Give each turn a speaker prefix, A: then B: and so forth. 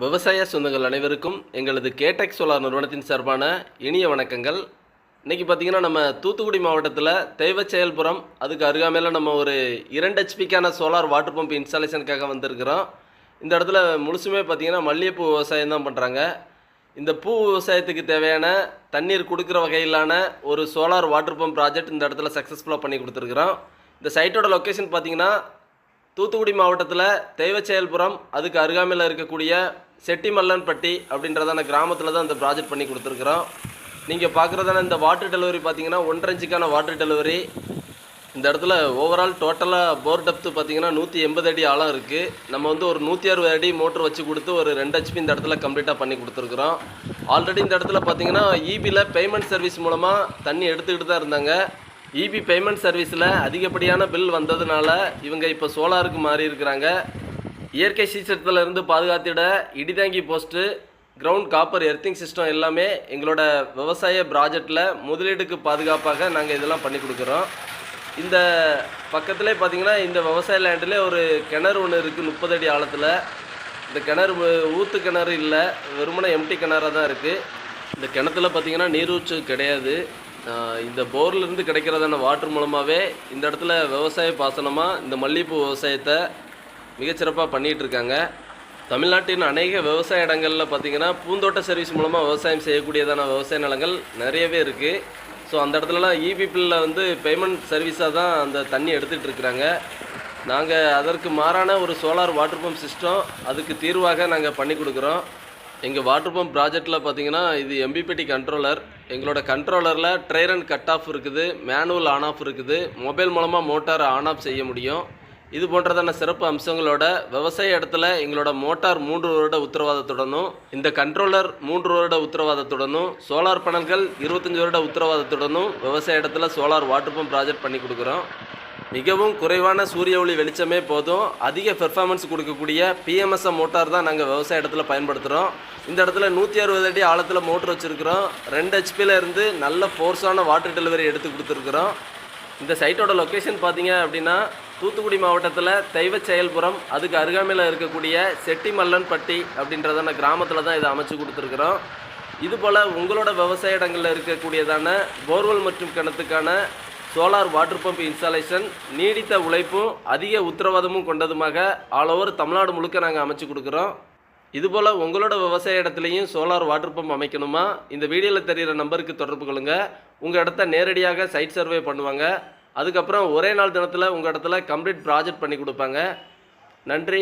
A: விவசாய சொந்தங்கள் அனைவருக்கும் எங்களது கேடெக் சோலார் நிறுவனத்தின் சார்பான இனிய வணக்கங்கள். இன்றைக்கி பார்த்தீங்கன்னா நம்ம தூத்துக்குடி மாவட்டத்தில் தெய்வச்செயல்புரம் அதுக்கு அருகாமையில் நம்ம ஒரு இரண்டு ஹெச்பிக்கான சோலார் வாட்டர் பம்ப் இன்ஸ்டாலேஷனுக்காக வந்திருக்கிறோம். இந்த இடத்துல முழுசுமே பார்த்தீங்கன்னா மல்லிகைப்பூ விவசாயம் தான் பண்ணுறாங்க இந்த பூ விவசாயத்துக்கு தேவையான தண்ணீர் கொடுக்குற வகையிலான ஒரு சோலார் வாட்டர் பம்ப் ப்ராஜெக்ட் இந்த இடத்துல சக்ஸஸ்ஃபுல்லாக பண்ணி கொடுத்துருக்குறோம். இந்த சைட்டோட லொக்கேஷன் பார்த்திங்கன்னா தூத்துக்குடி மாவட்டத்தில் தெய்வச்செயல்புரம் அதுக்கு அருகாமையில் இருக்கக்கூடிய செட்டிமல்லன்பட்டி அப்படின்றதான கிராமத்தில் தான் இந்த ப்ராஜெக்ட் பண்ணி கொடுத்துருக்குறோம். நீங்கள் பார்க்குறதான இந்த வாட்டர் டெலிவரி பார்த்தீங்கன்னா ஒன்றரை வாட்டர் டெலிவரி இந்த இடத்துல ஓவரால் டோட்டலாக போர் டெப்த்து பார்த்தீங்கன்னா நூற்றி எண்பது அடி ஆழம் இருக்குது நம்ம வந்து ஒரு நூற்றி அறுபது அடி மோட்டர் வச்சு கொடுத்து ஒரு ரெண்டு ஹெச்பி இந்த இடத்துல கம்ப்ளீட்டாக பண்ணி கொடுத்துருக்குறோம். ஆல்ரெடி இந்த இடத்துல பார்த்தீங்கன்னா இபியில் பேமெண்ட் சர்வீஸ் மூலமாக தண்ணி எடுத்துக்கிட்டு தான் இருந்தாங்க. இபி பேமெண்ட் சர்வீஸில் அதிகப்படியான பில் வந்ததுனால இவங்க இப்போ சோலாருக்கு மாறி இருக்கிறாங்க. இயற்கை சீற்றத்துல இருந்து பாதுகாத்திட இடிதாங்கி post ground copper earthing system எல்லாமே எங்களோட விவசாய ப்ராஜெக்டில் முதலீடுக்கு பாதுகாப்பாக நாங்கள் இதெல்லாம் பண்ணி கொடுக்குறோம். இந்த பக்கத்துலேயே பார்த்தீங்கன்னா இந்த விவசாய லேண்டில் ஒரு கிணறு ஒன்று இருக்குது முப்பது அடி ஆழத்தில். இந்த கிணறு ஊற்று கிணறு இல்லை வெறுமனே எம்டி கிணறாக தான் இருக்குது இந்த கிணத்துல பார்த்தீங்கன்னா நீரூற்று கிடையாது. இந்த போர்லேருந்து கிடைக்கிறதான வாட்டர் மூலமாகவே இந்த இடத்துல விவசாய பாசனமாக இந்த மல்லிகைப்பூ விவசாயத்தை மிகச்சிறப்பாக பண்ணிகிட்டு இருக்காங்க தமிழ்நாட்டின் அநேக விவசாய இடங்களில் பார்த்தீங்கன்னா பூந்தோட்ட சர்வீஸ் மூலமாக விவசாயம் செய்யக்கூடியதான விவசாய நிலங்கள் நிறையவே இருக்குது ஸோ அந்த இடத்துலலாம் இபிபிளில் வந்து பேமெண்ட் சர்வீஸாக தான் அந்த தண்ணி எடுத்துகிட்டு இருக்கிறாங்க நாங்கள் அதற்கு மாறான ஒரு சோலார் வாட்டர் பம்ப் சிஸ்டம் அதுக்கு தீர்வாக நாங்கள் பண்ணி கொடுக்குறோம். எங்கள் வாட்டர் பம்ப் ப்ராஜெக்டில் பார்த்தீங்கன்னா இது எம்பிபிடி கண்ட்ரோலர் எங்களோட கண்ட்ரோலரில் ட்ரெயர் அண்ட் கட் ஆஃப் இருக்குது மேனுவல் ஆன் ஆஃப் இருக்குது மொபைல் மூலமாக மோட்டார் ஆன் ஆஃப் செய்ய முடியும். இது போன்றதான சிறப்பு அம்சங்களோட விவசாய இடத்துல எங்களோட மோட்டார் மூன்று வருட உத்தரவாதத்துடனும் இந்த கண்ட்ரோலர் மூன்று வருட உத்தரவாதத்துடனும் சோலார் பேனல்கள் இருபத்தஞ்சி வருட உத்தரவாதத்துடனும் விவசாய இடத்துல சோலார் வாட்டர் பம்ப் ப்ராஜெக்ட் பண்ணி கொடுக்குறோம். மிகவும் குறைவான சூரிய ஒளி வெளிச்சமே போதும். அதிக பெர்ஃபார்மன்ஸ் கொடுக்கக்கூடிய பிஎம்எஸ்எம் மோட்டார் தான் நாங்கள் விவசாய இடத்துல பயன்படுத்துகிறோம் இந்த இடத்துல நூற்றி அறுபது அடி ஆழத்தில் மோட்டர் வச்சுருக்கிறோம். ரெண்டு ஹெச்பியில் இருந்து நல்ல ஃபோர்ஸான வாட்டர் டெலிவரி எடுத்து கொடுத்துருக்குறோம். இந்த சைட்டோட லொக்கேஷன் பார்த்தீங்க அப்படின்னா தூத்துக்குடி மாவட்டத்தில் தெய்வ செயல்புரம் அதுக்கு அருகாமையில் இருக்கக்கூடிய செட்டிமல்லன்பட்டி அப்படின்றதான கிராமத்தில் தான் இதை அமைச்சு கொடுத்துருக்குறோம். இதுபோல் உங்களோட விவசாய இடங்களில் இருக்கக்கூடியதான போர்வெல் மற்றும் கிணத்துக்கான சோலார் வாட்டர் பம்ப் இன்ஸ்டாலேஷன் நீடித்த உழைப்பும் அதிக உத்தரவாதமும் கொண்டதுமாக ஆல் ஓவர் தமிழ்நாடு முழுக்க நாங்கள் அமைச்சு கொடுக்குறோம். இதுபோல் உங்களோட விவசாய இடத்துலையும் சோலார் வாட்டர் பம்ப் அமைக்கணுமா? இந்த வீடியோவில் தெரிகிற நம்பருக்கு தொடர்பு கொள்ளுங்கள் உங்கள் இடத்த நேரடியாக சைட் சர்வே பண்ணுவாங்க. அதுக்கப்புறம் ஒரே நாள் தினத்தில் உங்கள் இடத்துல கம்ப்ளீட் ப்ராஜெக்ட் பண்ணி கொடுப்பாங்க. நன்றி.